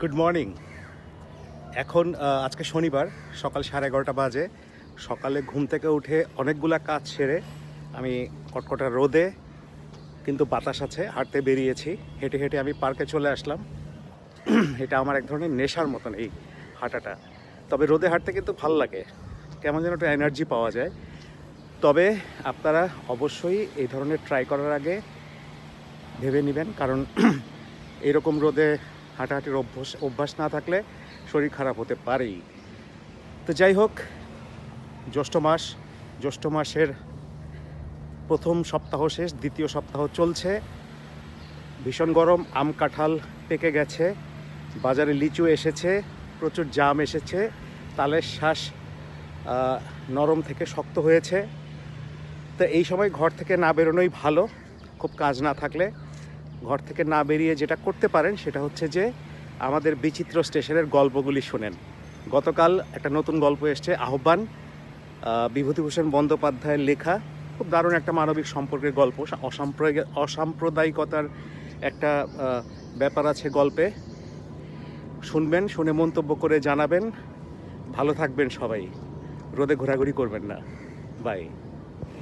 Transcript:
Good morning এখন আজকে শনিবার, সকাল সাড়ে এগারোটা বাজে। সকালে ঘুম থেকে উঠে অনেকগুলা কাজ সেরে আমি কটকটা রোদে, কিন্তু বাতাস আছে, হাঁটতে বেরিয়েছি। হেঁটে হেঁটে আমি পার্কে চলে আসলাম। এটা আমার এক ধরনের নেশার মতন এই হাঁটাটা। তবে রোদে হাঁটতে কিন্তু ভালো লাগে। কেমন যেন একটা এনার্জি পাওয়া যায়। তবে আপনারা অবশ্যই এই ধরনের ট্রাই করার আগে ভেবে নেবেন। কারণ এরকম রোদে হাঁটাহাঁটির অভ্যাস অভ্যাস না থাকলে শরীর খারাপ হতে পারেই। তো যাই হোক, জ্যৈষ্ঠ মাস, জ্যৈষ্ঠ মাসের প্রথম সপ্তাহ শেষ, দ্বিতীয় সপ্তাহ চলছে। ভীষণ গরম, আম কাঁঠাল পেকে গেছে, বাজারে লিচু এসেছে, প্রচুর জাম এসেছে, তালের শ্বাস নরম থেকে শক্ত হয়েছে। তো এই সময় ঘর থেকে না বেরোনোই ভালো, খুব কাজ না থাকলে। ঘর থেকে না বেরিয়ে যেটা করতে পারেন সেটা হচ্ছে যে আমাদের বিচিত্র স্টেশনের গল্পগুলি শোনেন। গতকাল একটা নতুন গল্প এসছে, আহ্বান বিভূতিভূষণ বন্দ্যোপাধ্যায়ের লেখা। খুব দারুণ একটা মানবিক সম্পর্কের গল্প অসাম্প্রদায়িক অসাম্প্রদায়িকতার একটা ব্যাপার আছে গল্পে। শুনবেন, শুনে মন্তব্য করে জানাবেন। ভালো থাকবেন সবাই। রোদে ঘোরাঘুরি করবেন না। বাই।